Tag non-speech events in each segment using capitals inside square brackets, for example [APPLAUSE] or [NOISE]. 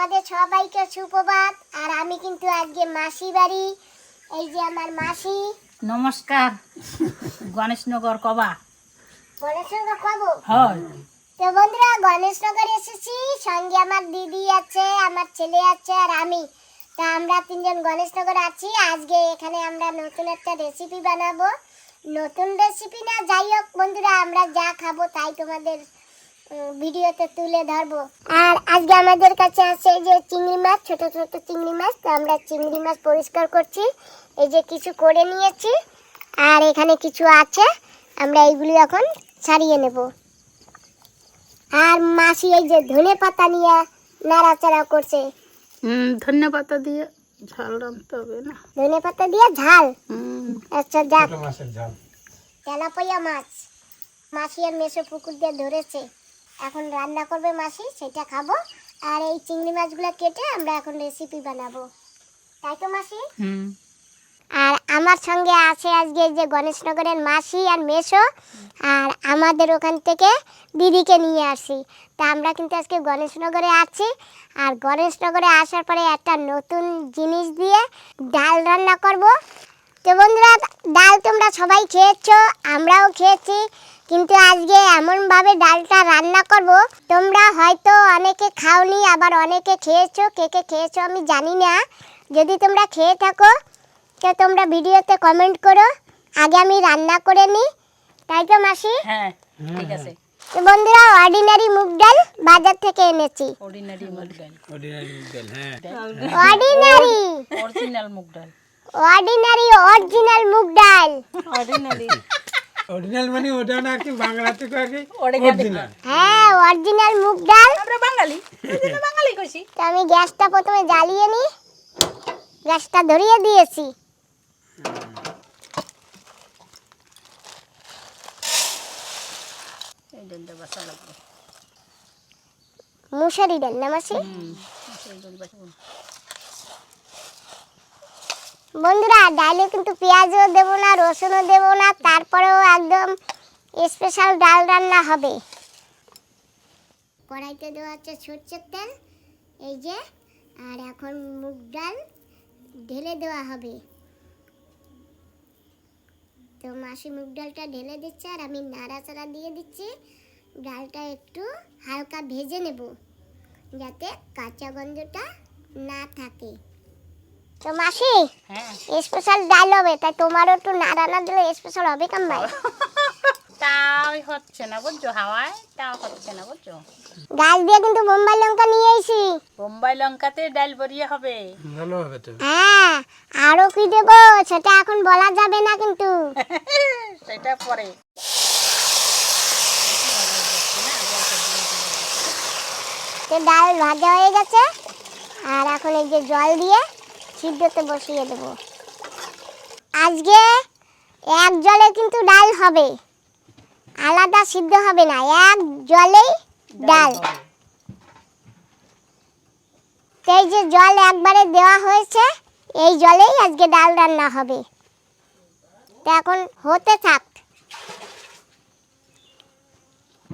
তোমাদের সবাইকে সুপ্রভাত। আর আমি কিন্তু আজকে মাসি বাড়ি। এই যে আমার মাসি। নমস্কার। গণেশনগর কবা? গণেশনগর খাব হয়। তো বন্ধুরা গণেশনগর এসেছি। সঙ্গে আমার দিদি আছে আমার ছেলে আছে আর আমি। তা আমরা তিনজন গণেশনগর আছি। আজকে এখানে আমরা নতুন একটা রেসিপি বানাবো। নতুন রেসিপি না যাই হোক বন্ধুরা আমরা যা খাব তাই তোমাদের ভিডিওতে তুলে ধরবো। আর আজকে আমাদের কাছে আছে যে চিংড়ি মাছ ছোট ছোট চিংড়ি মাছ তো আমরা চিংড়ি মাছ পরিষ্কার করছি। এই যে কিছু করে নিয়েছি আর এখানে কিছু আছে আমরা এইগুলি এখন ছাড়িয়ে নেব। আর মাসি এই যে ধনে পাতা নিয়ে নাড়াচাড়া করছে। ধন্য পাতা দিয়ে ঝাল রাঁধতে হবে না? ধনে পাতা দিয়ে ঝাল? আচ্ছা যাক। মাছের ঝাল। তেলাপইয়া মাছ। মাসি আর মেসো পুকুর দিয়ে ধরেছে। এখন রান্না করবে মাসি সেটা খাব। আর এই চিংড়ি মাছগুলো কেটে আমরা এখন রেসিপি বানাবো। তাই তো মাসি? আর আমার সঙ্গে আছে আজকে যে গণেশনগরের মাসি আর মেসো আর আমাদের ওখান থেকে দিদিকে নিয়ে আসি। তা আমরা কিন্তু আজকে গণেশনগরে আছি। আর গণেশনগরে আসার পরে একটা নতুন জিনিস দিয়ে ডাল রান্না করব। তো বন্ধুরা ডাল তোমরা সবাই খেয়েছো আমরাও খেয়েছি। কিন্তু আজকে এমনভাবে ডালটা রান্না করব তোমরা হয়তো অনেকে খাওনি আবার অনেকে খেয়েছো কে কে খেয়েছো আমি জানি না। যদি তোমরা খেয়ে থাকো তো তোমরা ভিডিওতে কমেন্ট করো আগে আমি রান্না করে নিই। তাই তো মাসি? হ্যাঁ ঠিক আছে। তো বন্ধুরা অর্ডিনারি মুগ ডাল বাজার থেকে এনেছি। অর্ডিনারি মুগ ডাল। অর্ডিনারি ডাল হ্যাঁ। অর্ডিনারি অরিজিনাল মুগ ডাল। অর্ডিনারি অরিজিনাল মুগ ডাল। অর্ডিনারি অরিজিনাল মানে ওটা না কি বাংলাতে কয় কি? অরিজিনাল হ্যাঁ অরিজিনাল মুগ ডাল। আমরা বাঙালি। বাঙালি কইছি। তো আমি গ্যাসটা প্রথমে জ্বালিয়ে নিই। গ্যাসটা ধরিয়ে দিয়েছি। মুসারি ডাল না মাসি? ডাল। বন্ধুরা ডালে কিন্তু পেঁয়াজও দেবো না, রসুনও দেবো না, তারপরেও একদম স্পেশাল ডাল রান্না হবে। কড়াইতে দেওয়া হচ্ছে সর্ষের তেল, এই যে, আর এখন মুগ ডাল ঢেলে দেওয়া হবে। তো মাসি মুগ ডালটা ঢেলে দিচ্ছে, আর আমি নাড়াচাড়া দিয়ে দিচ্ছি। ডালটা একটু হালকা ভেজে নেব, যাতে কাঁচা গন্ধটা না থাকে। তো মাসি হ্যাঁ। স্পেশাল ডাল হবে তাই তোমারও একটু না রান্না দিলে স্পেশাল হবে কেমন ভাই? [LAUGHS] তাও হচ্ছে না বুঝছ হাওয়ায় তাও হচ্ছে না বুঝছ। গাছ দিয়ে কিন্তু বোম্বাই লঙ্কা নিয়ে এসি বোম্বাই লঙ্কাতে ডাল বড়িয়ে হবে। ভালো হবে তো। হ্যাঁ আরও কি দেবো সেটা এখন বলা যাবে না কিন্তু। [LAUGHS] সেটা পরে। তো ডাল ভাজা হয়ে গেছে আর এখন এই যে জল দিয়ে সিদ্ধতে বসিয়ে দেবো। আজকে এক জলে কিন্তু ডাল হবে। আলাদা সিদ্ধ হবে না এক জলেই ডাল। এই যে জল একবারে দেওয়া হয়েছে এই জলেই আজকে ডাল রান্না হবে। তো এখন হতে থাক।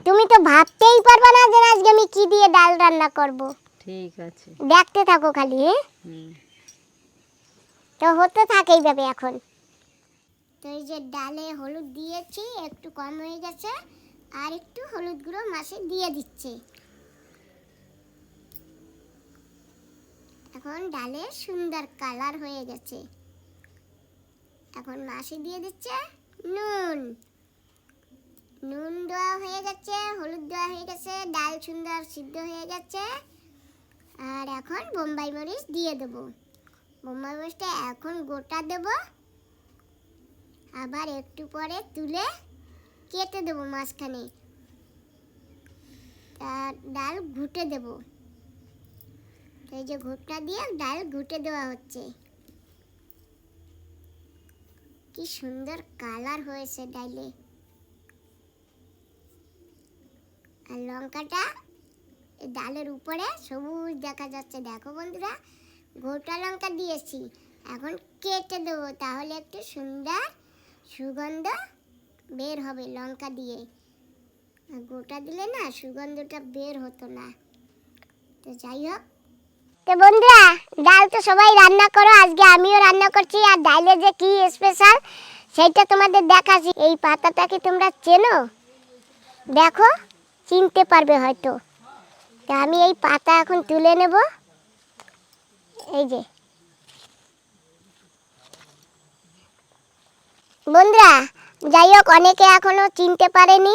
তুমি তো ভাবতেই পারবে না যে আজকে আমি কি দিয়ে ডাল রান্না করব। ঠিক আছে। দেখতে থাকো খালি হ্যাঁ? তো হতে থাকে এইভাবে এখন। তো এই যে ডালে হলুদ দিয়েছি, একটু কম হয়ে গেছে, আর একটু হলুদ গুঁড়ো মাসে দিয়ে দিচ্ছে। এখন ডালে সুন্দর কালার হয়ে গেছে। এখন মাসি দিয়ে দিচ্ছে নুন। নুন দেওয়া হয়ে গেছে, হলুদ দেওয়া হয়ে গেছে, ডাল সুন্দর সিদ্ধ হয়ে গেছে। আর এখন বোম্বাই মরিচ দিয়ে দেবো। বোম্বাই মরিচটা এখন গোটা দেব। আবার একটু পরে তুলে কেটে দেবো মাঝখানে। ডাল ঘুটে দেব। এই যে ঘুটটা দিয়ে ডাল ঘুটে দেওয়া হচ্ছে। কি সুন্দর কালার হয়েছে ডালে আর লঙ্কাটা ডালের উপরে সবুজ দেখা যাচ্ছে। দেখো বন্ধুরা গোটা লঙ্কা দিয়েছি। এখন কেটে দেবো, তাহলে একটু সুন্দর সুগন্ধ বের হবে লঙ্কা দিয়ে। গোটা দিলে না সুগন্ধটা বের হতো না। তো যাই হোক। তো বন্ধুরা, ডাল তো সবাই রান্না করো, আজকে আমিও রান্না করছি, আর ডালে যে কি স্পেশাল সেইটা তোমাদের দেখাচ্ছি। এই পাতাটা কি তোমরা চেনো? দেখো, চিনতে পারবে হয়তো। তা আমি এই পাতা এখন তুলে নেব। এই যে। বন্ধুরা, যাই হোক, অনেকে এখনও চিনতে পারেনি,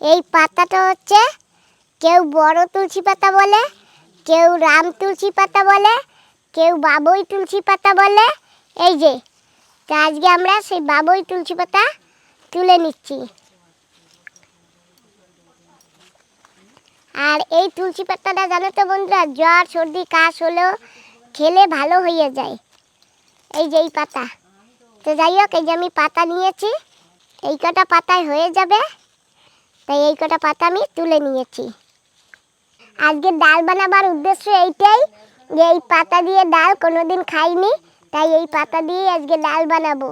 এই পাতাটা হচ্ছে কেউ বড় তুলসী পাতা বলে, কেউ রাম তুলসী পাতা বলে, কেউ বাবুই তুলসী পাতা বলে। এই যে, তা আজকে আমরা সেই বাবুই তুলসী পাতা তুলে নিচ্ছি। আর এই তুলসী পাতাটা জানো তো বন্ধুরা, জ্বর, সর্দি, কাশ হলেও খেলে ভালো হয়ে যায়। এই যে এই পাতা। তো যাই হোক, এই যে আমি পাতা নিয়েছি, এই কটা পাতায় হয়ে যাবে। তাই এই কটা পাতা আমি তুলে নিয়েছি। আজকে ডাল বানাবার উদ্দেশ্য এইটাই যে এই পাতা দিয়ে ডাল কোনোদিন খাইনি, তাই এই পাতা দিয়ে আজকে ডাল বানাবো।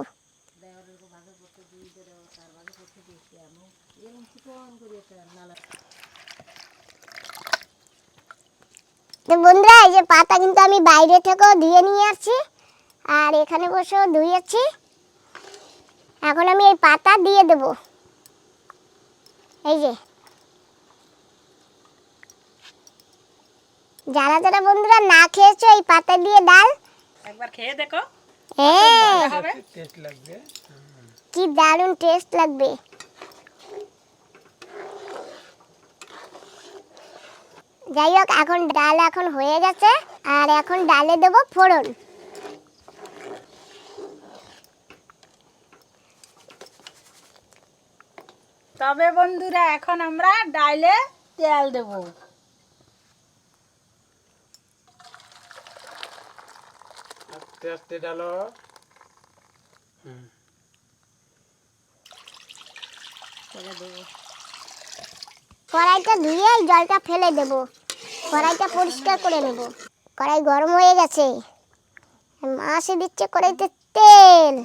তো বন্ধুরা এই যে পাতা কিন্তু আমি বাইরে থেকেও ধুয়ে নিয়ে আসছি। আর এখানে বসেও ধুয়েছি এখন আমি এই পাতা দিয়ে দেব। এই যে। যারা যারা বন্ধুরা না খেয়েছো এই পাতা দিয়ে ডাল। একবার খেয়ে দেখো। হ্যাঁ হবে। কি দারুণ টেস্ট লাগবে। যাই হোক এখন ডাল এখন হয়ে গেছে আর এখন ডালে দেব ফোড়ন। তবে বন্ধুরা এখন আমরা ডাইলে তেল দেব। আস্তে আস্তে ডালো। হুম। কড়াইটা ধুয়ে জলটা ফেলে দেব। কড়াইটা পরিষ্কার করে নেব। কড়াই গরম হয়ে গেছে। মাসে দিচ্ছে কড়াইতে তেল।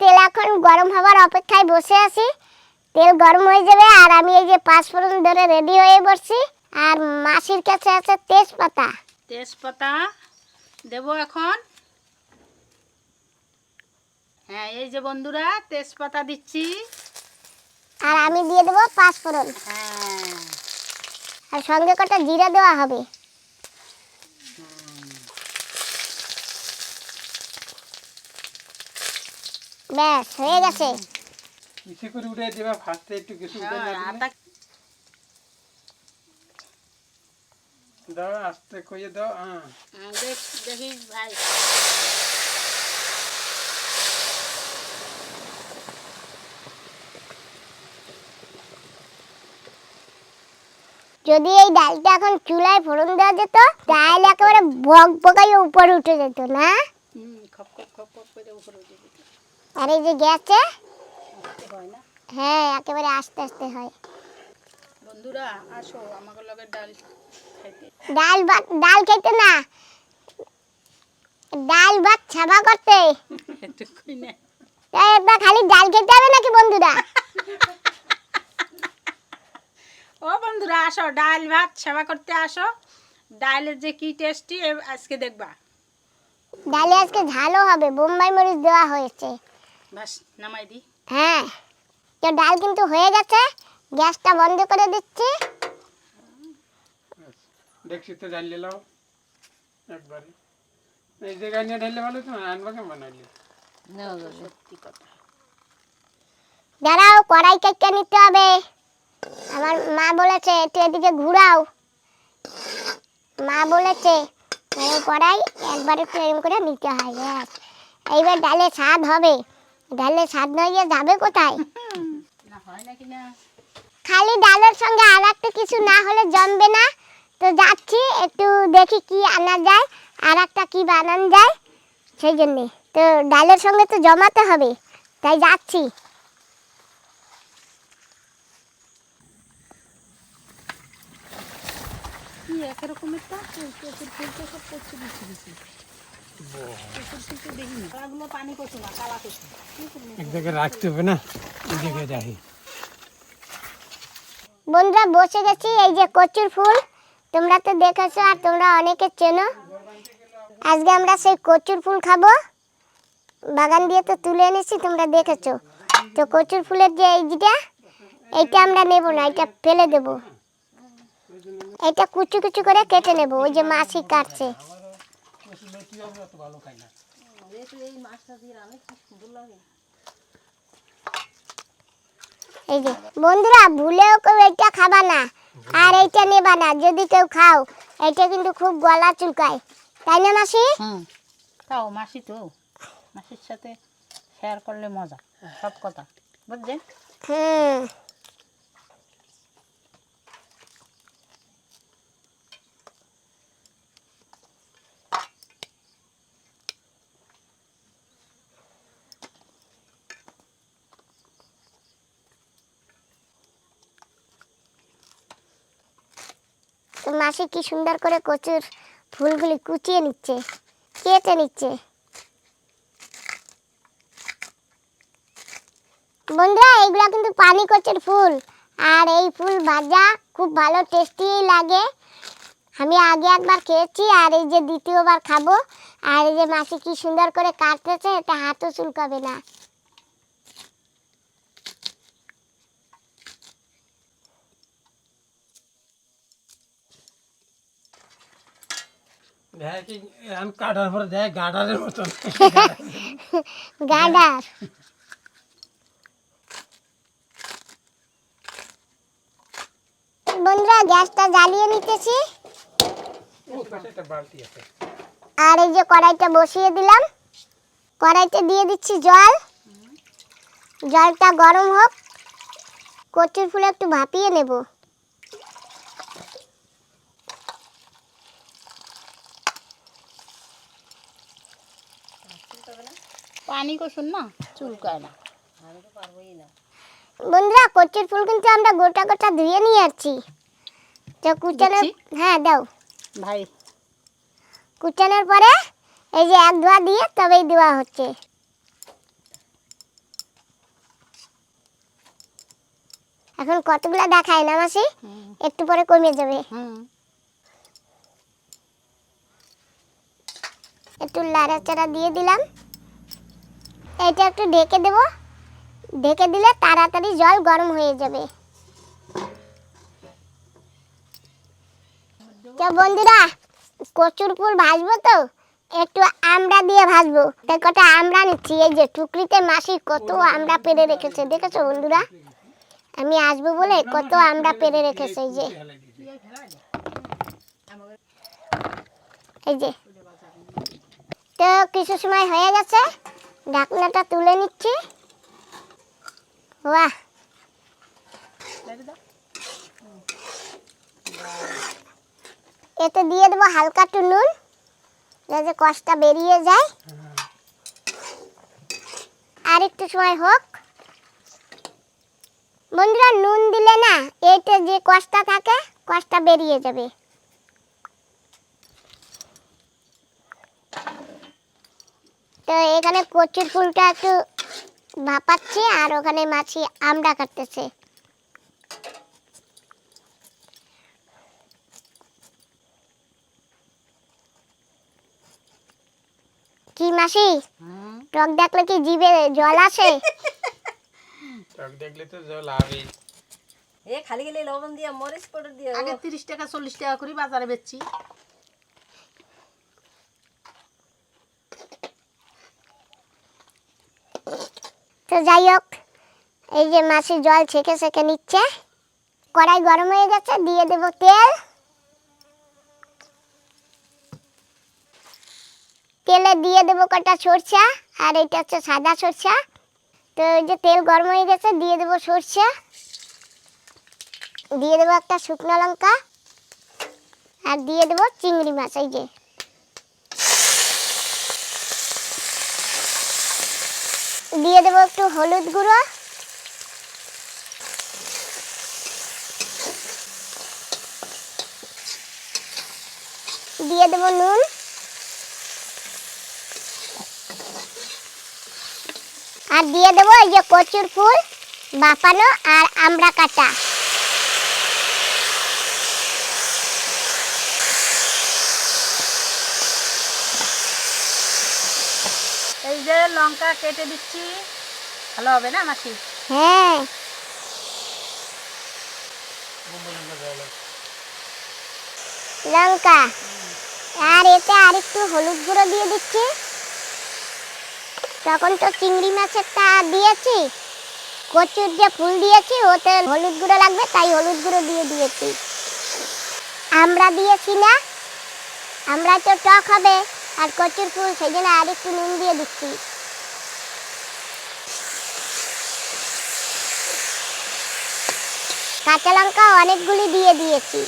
তেল এখন গরম হবার অপেক্ষায় বসে আছি। তেল গরম হয়ে যাবে আর আমি এই যে পাঁচ ফোড়ন ধরে রেডি হয়ে বসছি। আর মাসির কাছে আছে তেজপাতা। তেজপাতা দেব এখন। হ্যাঁ এই যে বন্ধুরা, তেজপাতা দিচ্ছি। আর আমি দিয়ে দেবো পাঁচ ফোড়ন। হ্যাঁ আর সঙ্গে কটা জিরা দেওয়া হবে। ব্যাস হয়ে গেছে। কিছু করে উঠে দেবা ফার্স্টে একটু কিছু উঠে হ্যাঁ, দাও আস্তে কইয়ে দাও দেখি ভাই। যদি এই ডালটা এখন চুলায় ফোড়ন দেওয়া যেত তাহলে একেবারে বক বকাই উপরে উঠে যেত না? আর এই যে গ্যাসে? হয় একেবারে আস্তে আস্তে হয়। বন্ধুরা আসো লগে ডাল খাইতে। ডাল ভাত ডাল খেতে না। ডাল ভাত ছাবা করতে। না। খালি ডাল খেতে হবে নাকি বন্ধুরা? [LAUGHS] ও বন্ধুরা আসো ডাল ভাত সেবা করতে আসো। ডালের যে কি টেস্টি আজকে দেখবা। ডালে আজকে ঝালও হবে বোম্বাই মরিচ দেওয়া হয়েছে। বাস নামাই দি। হ্যাঁ তো ডাল কিন্তু হয়ে গেছে গ্যাসটা বন্ধ করে দিচ্ছি। দেখছি তো ঢালিয়ে লাও একবারে। এই জায়গায় নিয়ে ঢাললে ভালো তো আনবা কেমন বানাইলে? সত্যি কথা দাঁড়াও কড়াই কেটে নিতে হবে। আমার মা বলেছে, একটু এদিকে ঘুরাও। মা বলেছে কড়াই একবার একটু এরকম করে নিতে হয়, ব্যাস। এইবার ডালে স্বাদ হবে। ডালে স্বাদ না গিয়ে যাবে কোথায়? খালি ডালের সঙ্গে আর একটা কিছু না হলে জমবে না। তো যাচ্ছি, একটু দেখি কি আনা যায় আর একটা কি বানানো যায়। সেই জন্যে। তো ডালের সঙ্গে তো জমাতে হবে। তাই যাচ্ছি। কি একরকমের তা প্রচুর ফুলটা সব পানি না কালা এক জায়গায় রাখতে হবে না এই জায়গায় বন্ধুরা বসে গেছি এই যে কচুর ফুল। তোমরা তো দেখেছ আর তোমরা অনেকে চেনো। আজকে আমরা সেই কচুর ফুল খাব। বাগান দিয়ে তো তুলে এনেছি তোমরা দেখেছ। তো কচুর ফুলের যে এই যেটা এইটা আমরা নেব না এটা ফেলে দেব। এটা কুচু কুচু করে কেটে নেব ওই যে মাছি কাটছে। এই যে বন্ধুরা ভুলেও কেউ এটা খাবা না আর এইটা নেবা না যদি কেউ খাও এইটা কিন্তু খুব গলা চুলকায়। তাই না মাসি? তাও মাসি তো। মাসির সাথে শেয়ার করলে মজা সব কথা। বুঝছেন? হুম। মাসি কি সুন্দর করে কচুর ফুলগুলি কুচিয়ে নিচ্ছে, কেটে নিচ্ছে। বন্ধুরা, এইগুলো কিন্তু পানি কচুর ফুল। আর এই ফুল ভাজা খুব ভালো টেস্টি লাগে। আমি আগে একবার খেয়েছি, আর এই যে দ্বিতীয়বার খাব। আর এই যে মাসি কি সুন্দর করে কাটতেছে, এটা হাতও চুলকাবে না দেখ কি এখন কাটার পরে দেখ গাডারের মতন। গাডার। বন্ধুরা গ্যাসটা জ্বালিয়ে নিতেছি। আর এই যে কড়াইটা বসিয়ে দিলাম। কড়াইতে দিয়ে দিচ্ছি জল। জলটা গরম হোক। কচুর ফুল একটু ভাপিয়ে নেব। পানি কষুন না চুলকায় না। বন্ধুরা কচুর ফুল কিন্তু আমরা গোটা গোটা ধুয়ে নিয়ে আসছি। তো কুচানোর হ্যাঁ দাও। ভাই। কুচানোর পরে এই যে এক ধোয়া দিয়ে তবেই দেওয়া হচ্ছে। এখন কতগুলো দেখায় না মাসি? একটু পরে কমে যাবে। হুম। একটু লাড়াচাড়া দিয়ে দিলাম। এটা একটু ঢেকে দেব। ঢেকে দিলে তাড়াতাড়ি জল গরম হয়ে যাবে। তো বন্ধুরা, কচুর ফুল ভাজবো তো? একটু আমড়া দিয়ে ভাজবো। কটা আমড়া নিচ্ছি, এই যে টুকরিতে মাসি কত আমরা পেরে রেখেছে, দেখেছ বন্ধুরা? আমি আসব বলে কত আমরা পেরে রেখেছে, এই যে। এই যে। তো কিছু সময় হয়ে গেছে। ঢাকনাটা তুলে নিচ্ছি। বাহ এতে দিয়ে দেবো হালকা একটু নুন, যাতে কষটা বেরিয়ে যায়। আর একটু সময় হোক। বন্ধুরা, নুন দিলে না এতে যে কষটা থাকে কষটা বেরিয়ে যাবে। তো এখানে কচুর ফুলটা একটু ভাপাচ্ছে আর ওখানে মাছি আমড়া কাটতেছে। কি মাসি? টক দেখলে কি জিভে জল আসে? চোখ দেখলে তো জল হবে এ খালি গেলে লবণ দিয়া মরিচ পাউডার দিয়া আগে তিরিশ টাকা চল্লিশ টাকা করে বাজারে বেচছি। তো যাই হোক, এই যে মাছি জল ছেঁকে ছেঁকে নিচ্ছে। কড়াই গরম হয়ে গেছে, দিয়ে দেব তেল। তেলে দিয়ে দেবো কটা সরষা, আর এটা হচ্ছে সাদা সরষা। তো এই যে তেল গরম হয়ে গেছে, দিয়ে দেবো সরষা। দিয়ে দেবো একটা শুকনো লঙ্কা, আর দিয়ে দেবো চিংড়ি মাছ, এই যে। দিয়ে দেবো একটু হলুদ গুঁড়ো। দিয়ে দেবো নুন। আর দিয়ে দেবো এই যে কচুর ফুল, বাপানো আর আমরা কাটা যে লঙ্কা কেটে দিচ্ছি। ভালো হবে না হ্যাঁ। লঙ্কা। আর এতে আর একটু হলুদ গুঁড়ো দিয়ে দিচ্ছি। তখন তো চিংড়ি মাছেরটা দিয়েছি। কচুর যে ফুল দিয়েছি, ওতে হলুদ গুঁড়ো লাগবে, তাই হলুদ গুঁড়ো দিয়ে দিয়েছি। আমরা দিয়েছি না। আমরা তো টক হবে। আর কচুর ফুল সেই জন্য আর একটু নুন দিয়ে দিচ্ছি। কাঁচা লঙ্কা অনেকগুলি দিয়ে দিয়েছি।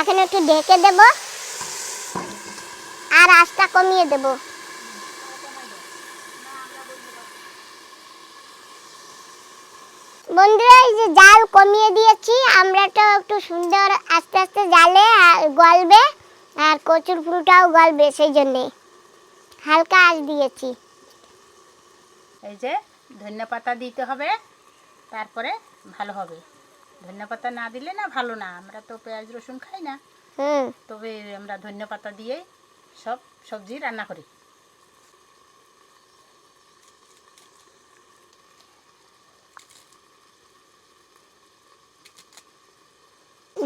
এখন একটু ঢেকে দেব। আর আঁচটা কমিয়ে দেব। বন্ধুরা এই যে জাল কমিয়ে দিয়েছি। আমরা তো একটু সুন্দর আস্তে আস্তে জালে গলবে আর কচুর ফুলটাও গলবে সেই জন্যে। হালকা আঁচ দিয়েছি। এই যে ধনিয়া পাতা দিতে হবে তারপরে ভালো হবে। ধনিয়া পাতা না দিলে না ভালো না আমরা তো পেঁয়াজ রসুন খাই না। হুম। তবে আমরা ধনিয়া পাতা দিয়ে সব সবজি রান্না করি।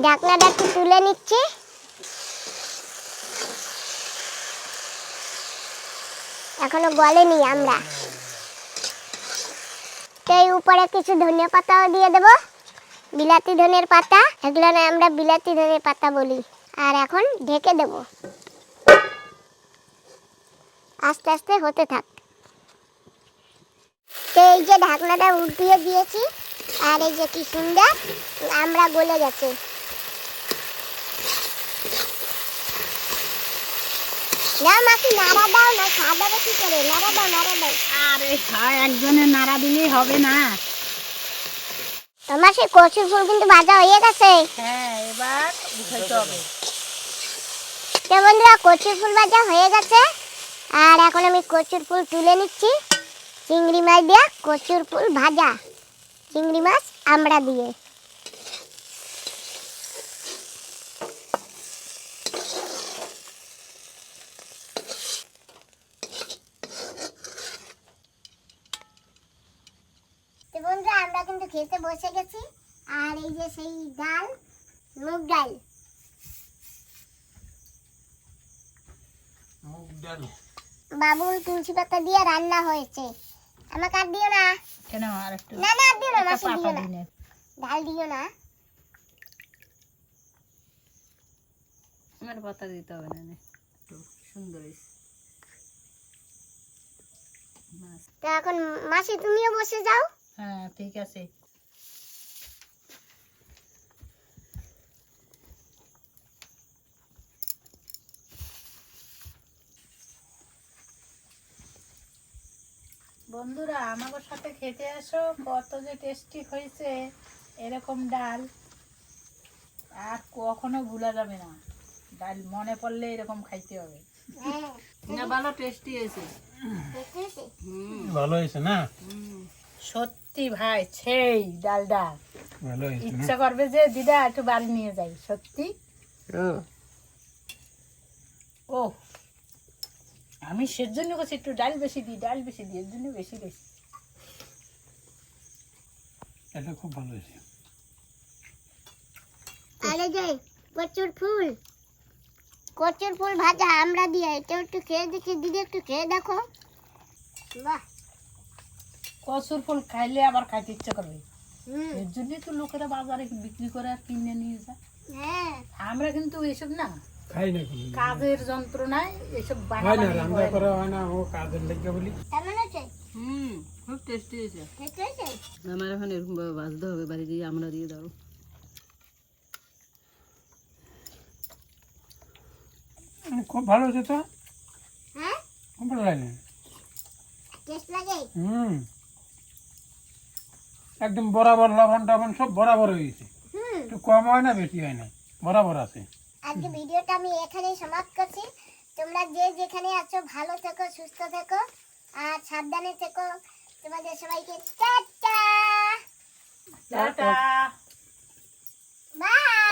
ঢাকনাটা একটু তুলে নিচ্ছি। এখনও গলেনি আমরা। এই উপরে কিছু ধনিয়া পাতাও দিয়ে দেব। বিলাতি ধনের পাতা, এগুলো না আমরা বিলাতি ধনের পাতা বলি। আর এখন ঢেকে দেব। আস্তে আস্তে হতে থাক। এই যে ঢাকনাটা উল্টিয়ে দিয়েছি, আর এই যে কি সুন্দর, আমরা গলে গেছে। না মাসি নাড়া দাও না সাদাবে কি করে নাড়া দাও নাড়া দাও। আরে হয় একজনে নাড়া দিলেই হবে না। তোমার সেই কচুর ফুল কিন্তু ভাজা হয়ে গেছে। হ্যাঁ এবার উঠাইতে হবে। তো বন্ধুরা কচুর ফুল ভাজা হয়ে গেছে। আর এখন আমি কচুর ফুল তুলে নিচ্ছি। চিংড়ি মাছ দিয়ে কচুর ফুল ভাজা। চিংড়ি মাছ আমরা দিয়ে। তো বন্ধুরা আমরা কিন্তু খেতে বসে গেছি। আর এই যে সেই ডাল মুগ ডাল। মুগ ডাল। বাবুল তুলসী পাতা দিয়ে রান্না হয়েছে। আমাকে আর দিও না। কেন? আর একটু না না আর দিও না মাসি দিও না। ডাল দিও না। আমার পাতা দিতে হবে না নে। একটু সুন্দর তো এখন মাসি তুমিও বসে যাও। হ্যাঁ ঠিক আছে। বন্ধুরা আমাদের সাথে খেতে আসো কত যে টেস্টি হয়েছে এরকম ডাল। আর কখনো ভুলা যাবে না। ডাল মনে পড়লে এরকম খাইতে হবে। হ্যাঁ। না ভালো টেস্টি হয়েছে। দেখতে হয়েছে? হুম ভালো হয়েছে না? হুম সত্যি ভাই সেই না? ইচ্ছা করবে যে দিদা একটু বাড়ি নিয়ে যাই সত্যি? ও। আমি সেজন্য করছি একটু ডাল বেশি দিই ডাল বেশি দিই এর জন্য বেশি বেশি এটা খুব ভালো হয়েছে। আরে যে কচুর ফুল কচুর ফুল ভাজা আমরা দিয়ে এটা একটু খেয়ে দেখি দিদি একটু খেয়ে দেখো। বাহ। কচুর ফুল খাইলে আবার খাইতে ইচ্ছে করবে। হুম। এর জন্যই তো লোকেরা বাজারে বিক্রি করে আর কিনে নিয়ে যায়। হ্যাঁ। আমরা কিন্তু এসব না খাই না কোনো কাজের যন্ত্রণায় এসব হয় না রান্না করা। হয় না ও কাজের লেগে বলি। কেমন আছে? হুম খুব টেস্টি হয়েছে। আমার এখন এরকম ভাবে ভাজতে হবে বাড়ি দিয়ে আমরা দিয়ে দাও। খুব ভালো হয়েছে তো? হ্যাঁ? খুব ভালো লাগে। টেস্ট লাগে? হুম। একদম বরাবর লবণ টবণ সব বরাবর হয়েছে একটু কম হয় না বেশি হয় না বরাবর আছে। আজকে ভিডিওটা আমি এখানে সমাপ্ত করছি। তোমরা যে যেখানে আছো ভালো থেকো সুস্থ থেকো আর সাবধানে থেকো। তোমাদের সবাইকে টাটা। টাটা। বাই।